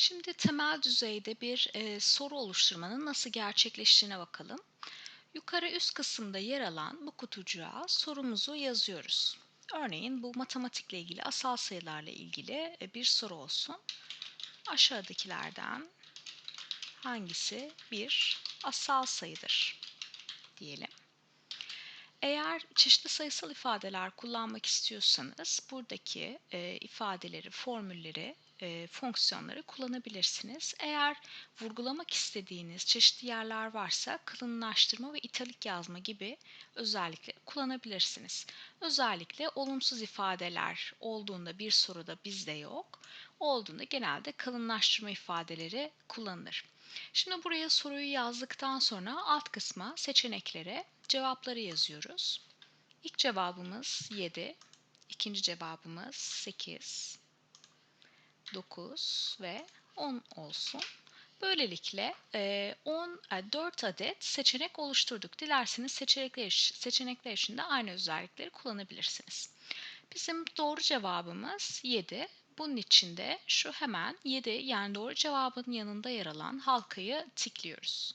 Şimdi temel düzeyde bir e, soru oluşturmanın nasıl gerçekleştiğine bakalım. Yukarı üst kısımda yer alan bu kutucuğa sorumuzu yazıyoruz. Örneğin bu matematikle ilgili asal sayılarla ilgili e, bir soru olsun. Aşağıdakilerden hangisi bir asal sayıdır diyelim. Eğer çeşitli sayısal ifadeler kullanmak istiyorsanız buradaki e, ifadeleri, formülleri e, fonksiyonları kullanabilirsiniz. Eğer vurgulamak istediğiniz çeşitli yerler varsa kalınlaştırma ve italik yazma gibi özellikle kullanabilirsiniz. Özellikle olumsuz ifadeler olduğunda bir soruda bizde yok, olduğunda genelde kalınlaştırma ifadeleri kullanılır. Şimdi buraya soruyu yazdıktan sonra alt kısma seçeneklere cevapları yazıyoruz. İlk cevabımız 7, ikinci cevabımız 8, 9 ve 10 olsun. Böylelikle 10, e, 4 adet seçenek oluşturduk. Dilerseniz seçenekler, seçenekler için de aynı özellikleri kullanabilirsiniz. Bizim doğru cevabımız 7. Bunun için de şu hemen 7 yani doğru cevabın yanında yer alan halkayı tıklıyoruz.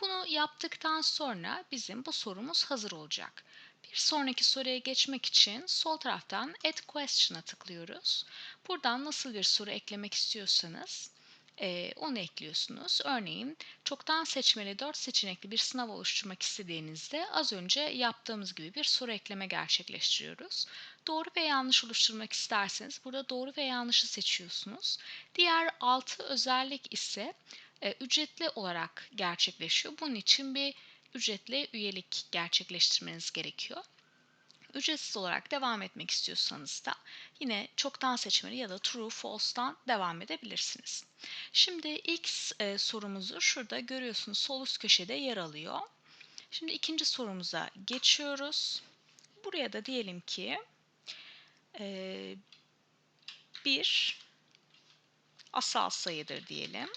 Bunu yaptıktan sonra bizim bu sorumuz hazır olacak. Bir sonraki soruya geçmek için sol taraftan Add Question'a tıklıyoruz. Buradan nasıl bir soru eklemek istiyorsanız e, onu ekliyorsunuz. Örneğin çoktan seçmeli 4 seçenekli bir sınav oluşturmak istediğinizde az önce yaptığımız gibi bir soru ekleme gerçekleştiriyoruz. Doğru ve yanlış oluşturmak isterseniz burada doğru ve yanlışı seçiyorsunuz. Diğer 6 özellik ise e, ücretli olarak gerçekleşiyor. Bunun için bir ücretli üyelik gerçekleştirmeniz gerekiyor. Ücretsiz olarak devam etmek istiyorsanız da yine çoktan seçmeli ya da true false'dan devam edebilirsiniz. Şimdi ilk e, sorumuzu şurada görüyorsunuz sol üst köşede yer alıyor. Şimdi ikinci sorumuza geçiyoruz. Buraya da diyelim ki e, bir asal sayıdır diyelim.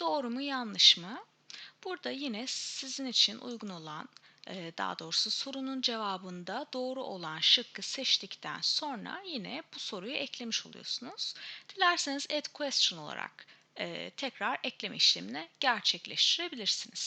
Doğru mu yanlış mı? Burada yine sizin için uygun olan daha doğrusu sorunun cevabında doğru olan şıkkı seçtikten sonra yine bu soruyu eklemiş oluyorsunuz. Dilerseniz add question olarak tekrar ekleme işlemini gerçekleştirebilirsiniz.